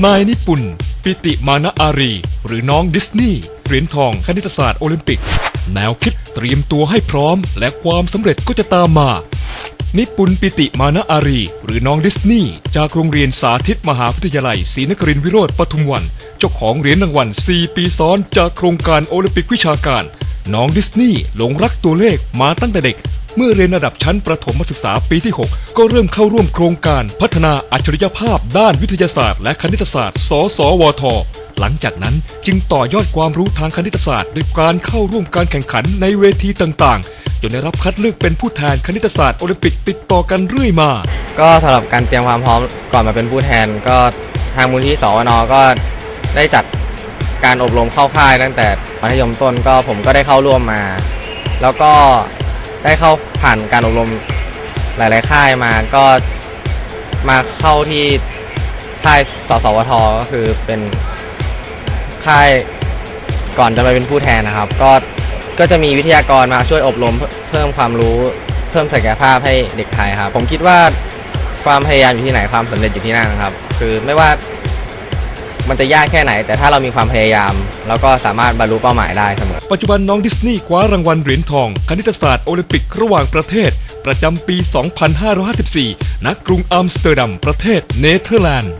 นายนิปุ่น ปิติมานะอารี หรือน้องดิสนีย์เหรียญทองคณิตศาสตร์โอลิมปิก แนวคิดเตรียมตัวให้พร้อม และความสำเร็จก็จะตามมา นิปุนปิติมานะอารี หรือน้องดิสนีย์จากโรงเรียนสาธิตมหาวิทยาลัยศรีนครินทรวิโรธปทุมวัน เจ้าของเหรียญรางวัล 4 ปีซ้อนจากโครงการโอลิมปิกวิชาการ น้องดิสนีย์หลงรักตัวเลขมาตั้งแต่เด็ก เมื่อเรียนระดับชั้นประถมศึกษาปีที่ 6 ก็เริ่มเข้าร่วมโครงการพัฒนาอัจฉริยภาพด้านวิทยาศาสตร์ และคณิตศาสตร์ สสวท หลังจากนั้นจึงต่อยอดความรู้ทางคณิตศาสตร์ด้วยการเข้าร่วมการแข่งขันในเวทีต่างๆ จนได้รับคัดเลือกเป็นผู้แทนคณิตศาสตร์โอลิมปิกติดต่อกันเรื่อยมา ก็สำหรับการเตรียมความพร้อมก่อนมาเป็นผู้แทน ก็ทางมูลที่สวนก็ได้จัดการอบรมเข้าค่ายตั้งแต่มัธยมต้นก็ผมก็ได้เข้าร่วมมา แล้วก็ ได้เข้าผ่านการอบรมหลาย ๆ ค่ายมาก็มาเข้าที่ค่ายสสวทก็คือเป็นค่ายก่อนจะมาเป็นผู้แทนนะครับ ก็ก็จะมีวิทยากรมาช่วยอบรมเพิ่มความรู้เพิ่มศักยภาพให้เด็กไทยครับ ผมคิดว่าความพยายามอยู่ที่ไหนความสำเร็จอยู่ที่นั่นครับ คือไม่ว่า มันจะยากแค่ไหน แต่ถ้าเรามีความพยายาม เราก็สามารถบรรลุเป้าหมายได้เสมอ ปัจจุบันน้องดิสนีย์คว้ารางวัลเหรียญทอง คณิตศาสตร์โอลิมปิกระหว่างประเทศ ประจำปี 2554 ณ กรุงอัมสเตอร์ดัม ประเทศเนเธอร์แลนด์